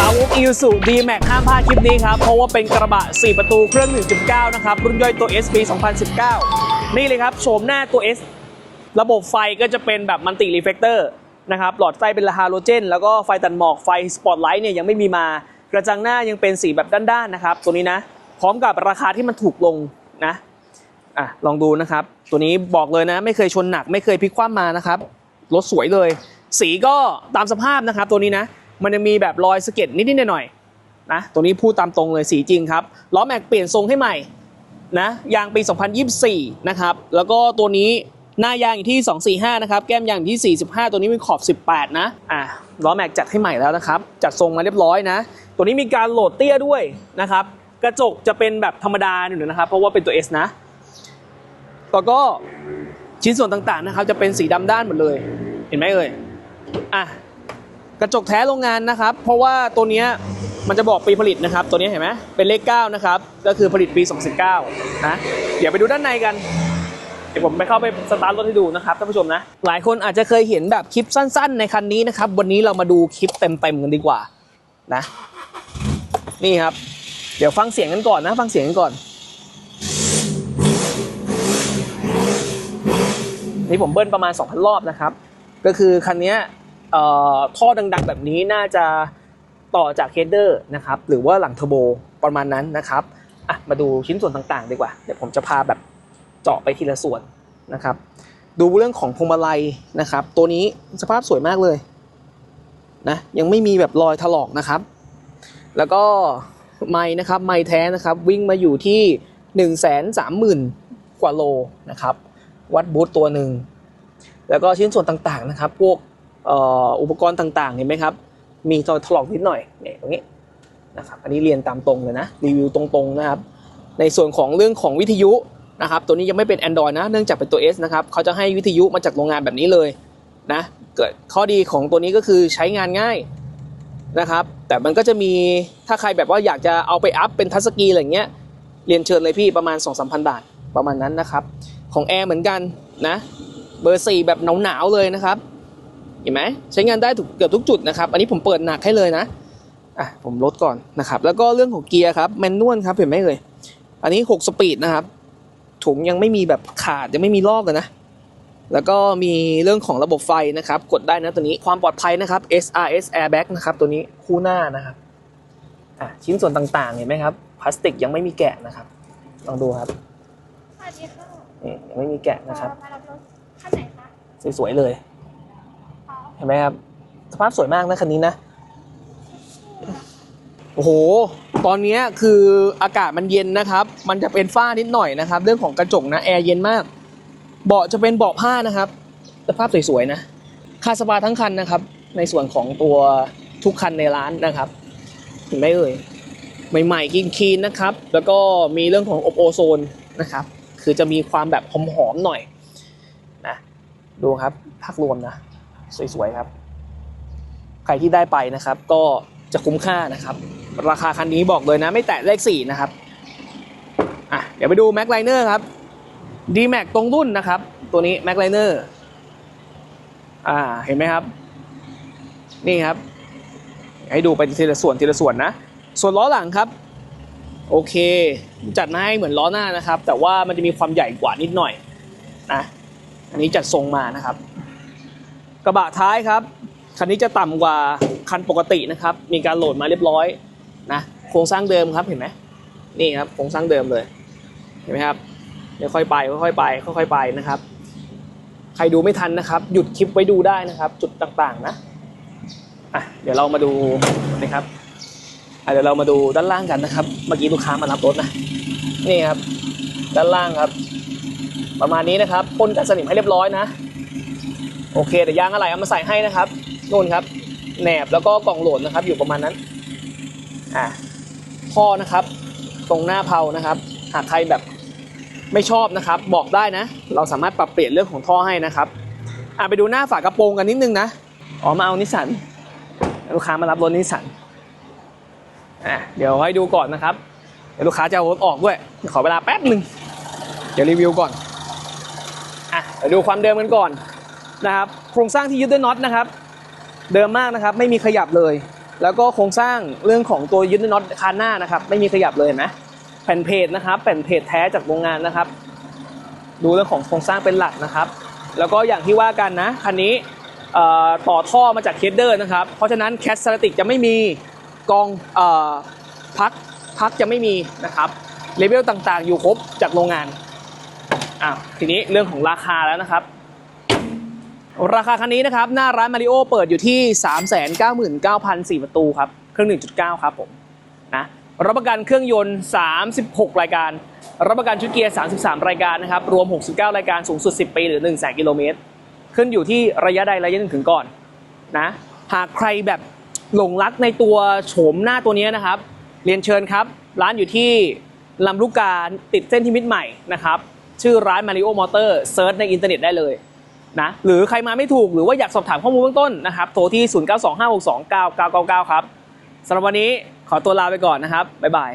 สาวก Isuzu D-Max ห้ามพลาดคลิปนี้ครับ เพราะว่าเป็นกระบะ 4 ประตูเครื่อง 1.9 นะครับ รุ่นย่อยตัว S ปี 2019 นี่เลยครับ โฉมหน้าตัว S ระบบไฟก็จะเป็นแบบมัลติรีเฟกเตอร์นะครับ หลอดไฟเป็นฮาโลเจน แล้วก็ไฟตัดหมอกไฟสปอตไลท์เนี่ยยังไม่มีมา กระจังหน้ายังเป็นสีแบบด้านๆนะครับ ตัวนี้นะ พร้อมกับราคาที่มันถูกลงนะอะลองดูนะครับ ตัวนี้บอกเลยนะ ไม่เคยชนหนักไม่เคยพลิกคว่ำมานะครับรถสวยเลย สีก็ตามสภาพนะครับตัวนี้นะ มันจะมีแบบรอยสะเก็ดนิดๆหน่อยๆนะตัวนี้พูดตามตรงเลยสีจริงครับล้อแม็กเปลี่ยนทรงให้ใหม่นะยางปี 2024 นะครับ แล้วก็ตัวนี้หน้ายางอยู่ที่ 245 นะครับ แก้มยางอยู่ที่ 45 ตัวนี้เป็นขอบ 18 นะ อะล้อแม็กจัดให้ใหม่แล้วนะครับ จัดทรงมาเรียบร้อยนะ ตัวนี้มีการโหลดเตี้ยด้วยนะครับ กระจกจะเป็นแบบธรรมดาอยู่นะครับ เพราะว่าเป็นตัว S นะ แล้วก็ชิ้นส่วนต่างๆนะครับ จะเป็นสีดำด้านหมดเลย เห็นไหมเอ่ย อะ กระจกแท้โรงงานนะครับ เพราะว่าตัวเนี้ยมันจะบอกปีผลิตนะครับ ตัวนี้เห็นไหมเป็นเลข 9 นะครับ ก็คือผลิตปี 2019 นะ เดี๋ยวไปดูด้านในกัน เดี๋ยวผมไปเข้าไปสตาร์ทรถให้ดูนะครับท่านผู้ชมนะ หลายคนอาจจะเคยเห็นแบบคลิปสั้น ๆ ในคันนี้นะครับ วันนี้เรามาดูคลิปเต็มๆกันดีกว่านะ นี่ครับ เดี๋ยวฟังเสียงกันก่อนนะ ฟังเสียงกันก่อน นี่ผมเบิ้ลประมาณ 2,000 รอบนะครับ ก็คือคันนี้ ท่อดังๆ แบบนี้น่าจะต่อจากเฮดเดอร์นะครับหรือว่าหลังเทอร์โบประมาณนั้นนะครับอะมาดูชิ้นส่วนต่างๆ ดีกว่า เดี๋ยวผมจะพาแบบเจาะไปทีละส่วนนะครับ ดูเรื่องของพวงมาลัยนะครับ ตัวนี้สภาพสวยมากเลยนะยังไม่มีแบบรอยถลอกนะครับ แล้วก็ไม้นะครับไม้แท้นะครับ วิ่งมาอยู่ที่ 1 3 0 0 0 0 กว่าโลนะครับ วัดบูทตัวหนึ่ง แล้วก็ชิ้นส่วนต่างๆนะครับ พวก อุปกรณ์ต่างๆเห็นไหมครับ มีรอยถลอกนิดหน่อยเนี่ยตรงนี้นะครับอันนี้เรียนตามตรงเลยนะรีวิวตรงๆนะครับ ในส่วนของเรื่องของวิทยุนะครับ ตัวนี้ยังไม่เป็น Android นะเนื่องจากเป็นตัว S นะครับเขาจะให้วิทยุมาจากโรงงานแบบนี้เลยนะเกิดข้อดีของตัวนี้ก็คือใช้งานง่ายนะครับ แต่มันก็จะมีถ้าใครแบบว่าอยากจะเอาไปอัพเป็นทัชสกรีอะไรเงี้ยเรียนเชิญเลยพี่ประมาณ 2 3 0 0 0 บาทประมาณนั้นนะครับ ของแอร์เหมือนกันนะ เบอร์สี่แบบหนาวๆเลยนะครับ เห็นไหมใช้งานได้ถูกเกือบทุกจุดนะครับ อันนี้ผมเปิดหนักให้เลยนะอะผมลดก่อนนะครับ แล้วก็เรื่องของเกียร์ครับแมนนวลครับเห็นไหมเลย อันนี้ 6 สปีดนะครับ ถุงยังไม่มีแบบขาดยังไม่มีลอกเลยนะ แล้วก็มีเรื่องของระบบไฟนะครับ กดได้นะตัวนี้ความปลอดภัยนะครับ SRS airbag นะครับตัวนี้คู่หน้านะครับอะชิ้นส่วนต่างๆเห็นไหมครับพลาสติกยังไม่มีแกะนะครับลองดูครับสวัสดีค่ะนี่ยังไม่มีแกะนะครับมารับรถคันไหนคะสวยๆเลยอ๋อ เห็นไหมครับ สภาพสวยมากนะคันนี้นะ โอ้โห ตอนนี้คืออากาศมันเย็นนะครับ มันจะเป็นฝ้านิดหน่อยนะครับ เรื่องของกระจกนะแอร์เย็นมาก เบาะจะเป็นเบาะผ้านะครับ สภาพสวยๆนะคาสปาทั้งคันนะครับ ในส่วนของตัวทุกคันในร้านนะครับเห็นไหมเอ่ยใหม่ๆกินคีนนะครับ แล้วก็มีเรื่องของอบโอโซนนะครับ คือจะมีความแบบหอมๆหน่อยนะดูครับภาพรวมนะ สวยๆครับ ใครที่ได้ไปนะครับ ก็จะคุ้มค่านะครับ ราคาคันนี้บอกเลยนะ ไม่แตะเลขสี่นะครับอะเดี๋ยวไปดู Mac Liner ครับ D Max ตรงรุ่นนะครับ ตัวนี้ Mac Liner อ่าเห็นไหมครับ นี่ครับ ให้ดูไปทีละส่วนทีละส่วนนะ ส่วนล้อหลังครับ โอเค จัดมาให้เหมือนล้อหน้านะครับ แต่ว่ามันจะมีความใหญ่กว่านิดหน่อยนะอันนี้จัดทรงมานะครับ กระบะท้ายครับ คันนี้จะต่ำกว่าคันปกตินะครับ มีการโหลดมาเรียบร้อยนะโครงสร้างเดิมครับเห็นไหมนี่ครับโครงสร้างเดิมเลยเห็นไหมครับเดี๋ยวค่อยไปค่อยๆไปค่อยๆไปนะครับ ใครดูไม่ทันนะครับ หยุดคลิปไว้ดูได้นะครับ จุดต่างๆนะอะเดี๋ยวเรามาดูนะครับอะเดี๋ยวเรามาดูด้านล่างกันนะครับ เมื่อกี้ลูกค้ามารับรถนะนี่ครับ ด้านล่างครับ ประมาณนี้นะครับพ่นกันสนิมให้เรียบร้อยนะ โอเคแต่ยางอะไรเอามาใส่ให้นะครับนู่นครับแหนบแล้วก็กล่องโหลดนะครับ อยู่ประมาณนั้นอะท่อนะครับ ตรงหน้าเพานะครับ หากใครแบบไม่ชอบนะครับ บอกได้นะ เราสามารถปรับเปลี่ยนเรื่องของท่อให้นะครับอะไปดูหน้าฝากระโปรงกันนิดนึงนะอ๋อมาเอานิสสันลูกค้ามารับรถนิสสันอะเดี๋ยวให้ดูก่อนนะครับ เดี๋ยวลูกค้าจะเอารถออกด้วย ขอเวลาแป๊บหนึ่งเดี๋ยวรีวิวก่อนอะเดี๋ยวดูความเดิมกันก่อน นะครับโครงสร้างที่ยึดด้วยน็อตนะครับ เดิมมากนะครับไม่มีขยับเลย แล้วก็โครงสร้างเรื่องของตัวยึดด้วยน็อตคานหน้านะครับ ไม่มีขยับเลยนไหมแผ่นเพจนะครับแผ่นเพจแท้จากโรงงานนะครับ ดูเรื่องของโครงสร้างเป็นหลักนะครับ แล้วก็อย่างที่ว่ากันนะคันนี้ต่อท่อมาจากเคสเดอร์นะครับ เพราะฉะนั้นแคสสติกจะไม่มีกองอพักพักจะไม่มีนะครับเลเวลต่างๆ อยู่ครบจากโรงงานอะทีนี้เรื่องของราคาแล้วนะครับ ราคาคันนี้นะครับ หน้าร้านมาริโอเปิดอยู่ที่ 399,004ประตูครับ เครื่อง 1.9 ครับผมนะรับประกันเครื่องยนต์ 36 รายการ รับประกันชุดเกียร์ 33 รายการนะครับ รวม 69 รายการสูงสุด 10 ปี หรือ 1 0 0 0 0กิโลเมตร ขึ้นอยู่ที่ระยะใดระยะหนึ่งถึงก่อนนะหากใครแบบหลงรักในตัวโฉมหน้าตัวนี้นะครับ เรียนเชิญครับ ร้านอยู่ที่ลำลูกกาติดเส้นที่มิตรใหม่นะครับ ชื่อร้าน Mario Motor เซิร์ชในอินเทอร์เน็ตได้เลย นะหรือใครมาไม่ถูกหรือว่าอยากสอบถามข้อมูลเบื้องต้นนะครับโทรที่ 0925629999 ครับสำหรับวันนี้ขอตัวลาไปก่อนนะครับบ๊ายบาย